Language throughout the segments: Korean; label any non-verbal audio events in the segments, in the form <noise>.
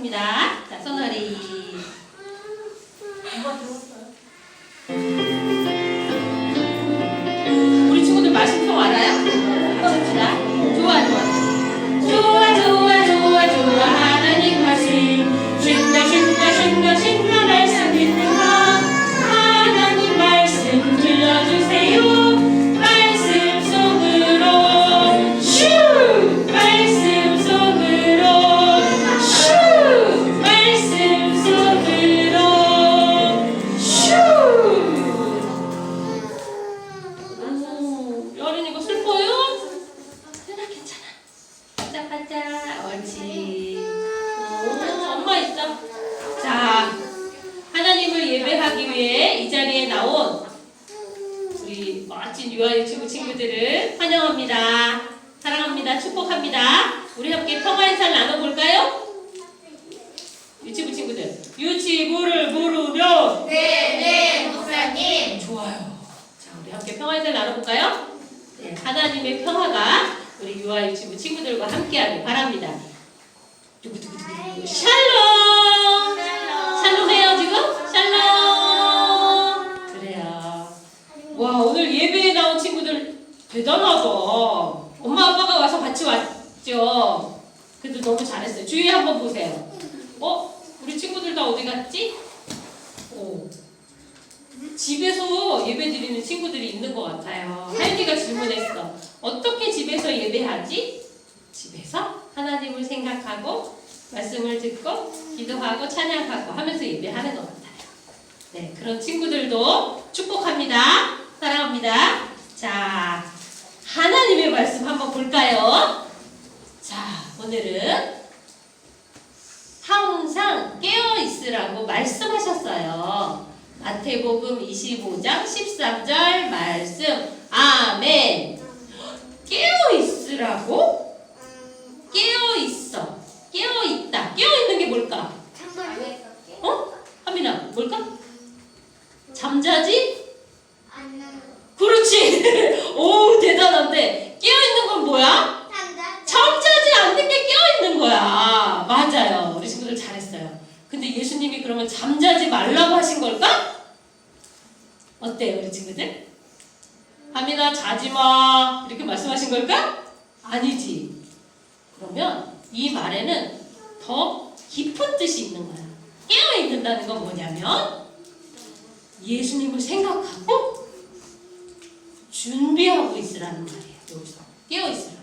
하겠습니다. 유아 유치부 친구들을 환영합니다. 사랑합니다. 축복합니다. 우리 함께 평화의 살 나눠볼까요? 유치부 친구들. 유치부를 부르면 네, 네, 목사님. 좋아요. 자, 우리 함께 평화의 날 나눠볼까요? 네, 하나님의 평화가 우리 유아 유치부 친구들과 함께하길 바랍니다. 두구두구두구. 샬롬! 그래도 너무 잘했어요. 주위에 한번 보세요. 어? 우리 친구들 다 어디 갔지? 오. 집에서 예배 드리는 친구들이 있는 것 같아요. 하윤이가 질문했어. 어떻게 집에서 예배하지? 집에서 하나님을 생각하고 말씀을 듣고 기도하고 찬양하고 하면서 예배하는 것 같아요. 네, 그런 친구들도 축복합니다. 사랑합니다. 자, 하나님의 말씀 한번 볼까요? 자, 오늘은 항상 깨어 있으라고 말씀하셨어요. 마태복음 25장 13절 말씀. 아멘. 깨어 있으라고? 깨어 있어. 깨어 있다. 깨어 있는 게 뭘까? 어? 하민아, 뭘까? 잠자지? 그렇지. <laughs> 오, 대단한데. 깨어 있는 건 뭐야? 잠자지 않는 게 깨어 있는 거야. 맞아요. 우리 친구들 잘했어요. 근데 예수님이 그러면 잠자지 말라고 하신 걸까? 어때요, 우리 친구들? 하민아, 자지 마. 이렇게 말씀하신 걸까? 아니지. 그러면 이 말에는 더 깊은 뜻이 있는 거야. 깨어 있는다는 건 뭐냐면 예수님을 생각하고 준비하고 있으라는 말이에요. 여기서 깨어 있으라.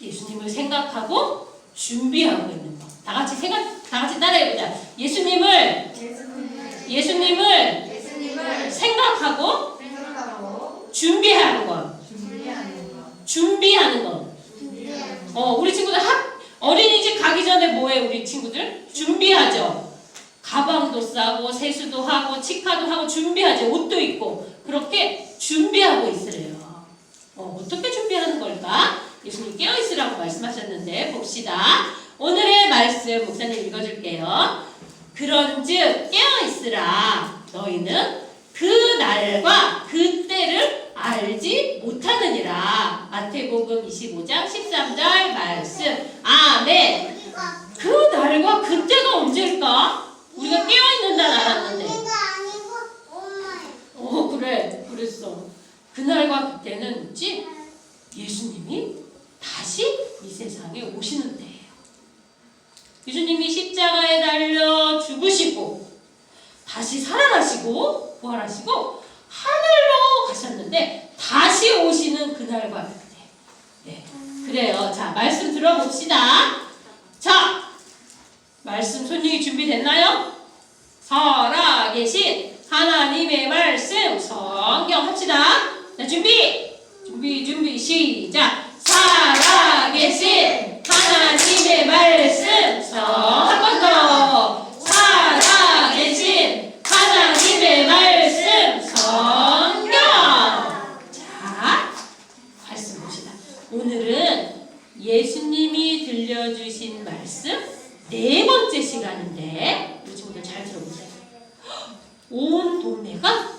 예수님을 생각하고 준비하고 있는 거. 다 같이 생각, 다 같이 따라해보자. 예수님을 예수님을 생각하고 준비하는 것. 준비하는 거. 준비하는 어, 우리 친구들 학 어린이집 가기 전에 뭐해 우리 친구들? 준비하죠. 가방도 싸고 세수도 하고 치카도 하고 준비하죠. 옷도 입고 그렇게 준비하고 있으래요. 어, 어떻게 준비하는 걸까? 예수님 깨어 있으라고 말씀하셨는데 봅시다. 오늘의 말씀 목사님 읽어줄게요. 그런즉 깨어 있으라 너희는 그 날과 그 때를 알지 못하느니라. 마태복음 25장 13절 말씀. 아멘. 그 날과 그 때가 언제일까? 우리가 깨어 있는 날 알았는데. 어 그래 그랬어. 그날과 그때는 뭐지? 예수님이 다시 이 세상에 오시는 때 예수님이 십자가에 달려 죽으시고 다시 살아나시고 부활하시고 하늘로 가셨는데 다시 오시는 그날과 그때. 네, 그래요. 자 말씀 들어봅시다. 자 말씀 손님이 준비됐나요? 살아계신 하나님의 말씀 성경 합시다. 자 준비 준비 준비 시작. 살아계신 하나님의 말씀 성한 번 더. 살아계신 하나님의 말씀 성경. 자 말씀 봅시다. 오늘은 예수님이 들려주신 말씀 네 번째 시간인데 우리 친구들 잘 들어보세요. 온 동네가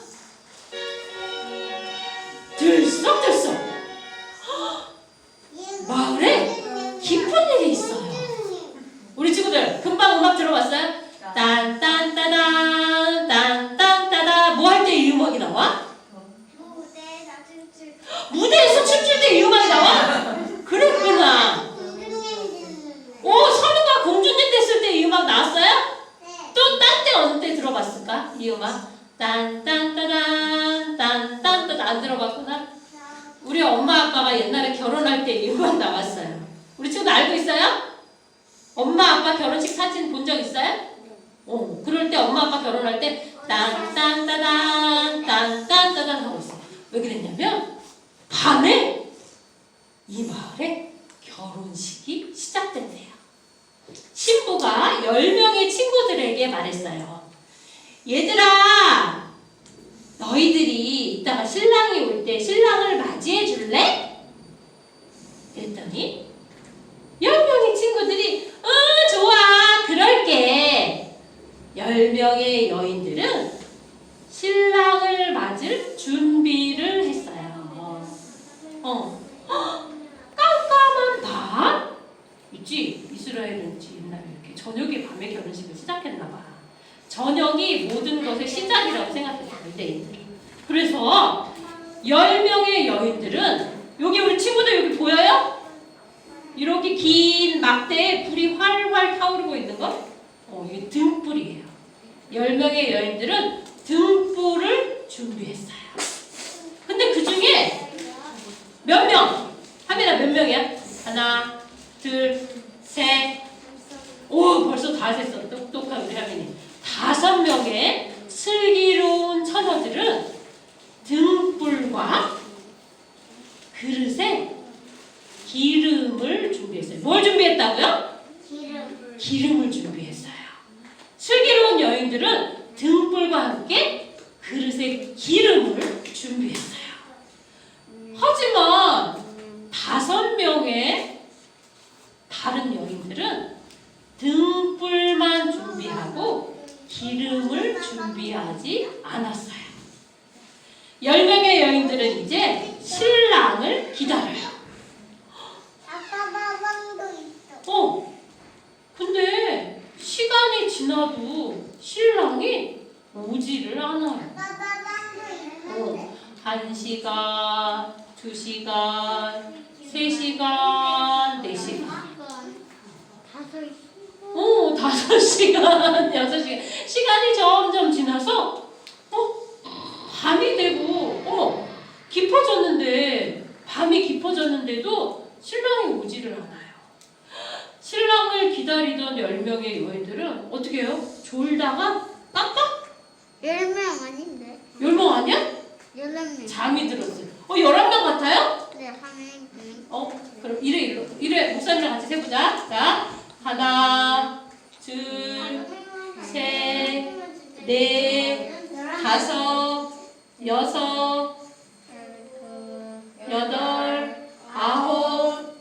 안 들어봤구나. 우리 엄마 아빠가 옛날에 결혼할 때이 음악 나왔어요. 우리 친구들 알고 있어요? 엄마 아빠 결혼식 사진 본 적 있어요? 어, 그럴 때 엄마 아빠 결혼할 때 딴딴따단 딴딴따단 하고 있어요. 왜 그랬냐면 밤에 이 마을에 결혼식이 시작된대요. 신부가 10명의 친구들에게 말했어요. 얘들아, 신랑이 올 때 신랑을 맞이해 줄래? 그랬더니 10명의 친구들이 어 좋아 그럴게. 10명의 여인들은 신랑을 맞을 준비를 했어요. 어. 헉, 깜깜한 밤? 있지? 이스라엘은 옛날에 이렇게 저녁에 밤에 결혼식을 시작했나 봐. 저녁이 모든 것의 시작이라고 생각했어요 유대인들은 그래서 10명의 여인들은 여기 우리 친구들 여기 보여요? 이렇게 긴 막대에 불이 활활 타오르고 있는 거? 어, 이게 등불이에요. 10명의 여인들은 등불을 준비했어요. 1시간, 2시간, 3시간, 4시간. 5시간. 5시간. 오, 5시간, 6시간. <laughs> 시간이 점점 지나서, 어? 밤이 되고, 어? 깊어졌는데, 밤이 깊어졌는데도 신랑이 오지를 않아요. 신랑을 기다리던 10명의 여인들은 어떻게 해요? 졸다가 깜빡? 열명 아닌데. 열명 아니야? 열한 명 잠이 들었어요. 어, 열한 명 같아요? 네그 어, 그럼 이래 일로. 이래 목사님이랑 같이 세보자. 자, 하나, 둘, 셋, 넷, 다섯, 여섯, 여덟, 아홉,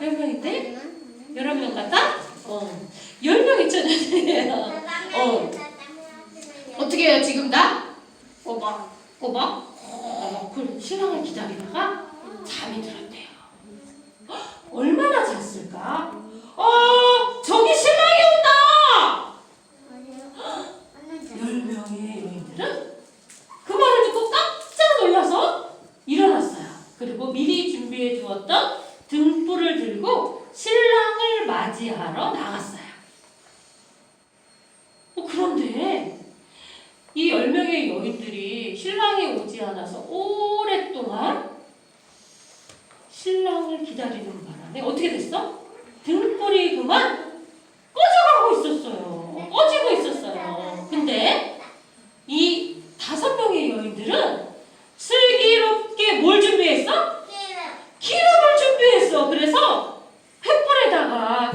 몇 명인데? 열한 명 같다? 어, 열명 있잖아요. 어, 어떻게 해요 지금 다? 꼬박, 꼬박. 신랑을 기다리다가 잠이 들었대요. 헉, 얼마나 잤을까? 어, 저기 신랑이 온다! 열 명의 여인들은 그 말을 듣고 깜짝 놀라서 일어났어요. 그리고 미리 준비해 두었던 등불을 들고 신랑을 맞이하러 나갔어요. 어, 그런데 이 열 명의 여인들이 신랑이 오지 않아서 오랫동안 신랑을 기다리는 바람에 어떻게 됐어? 등불이 그만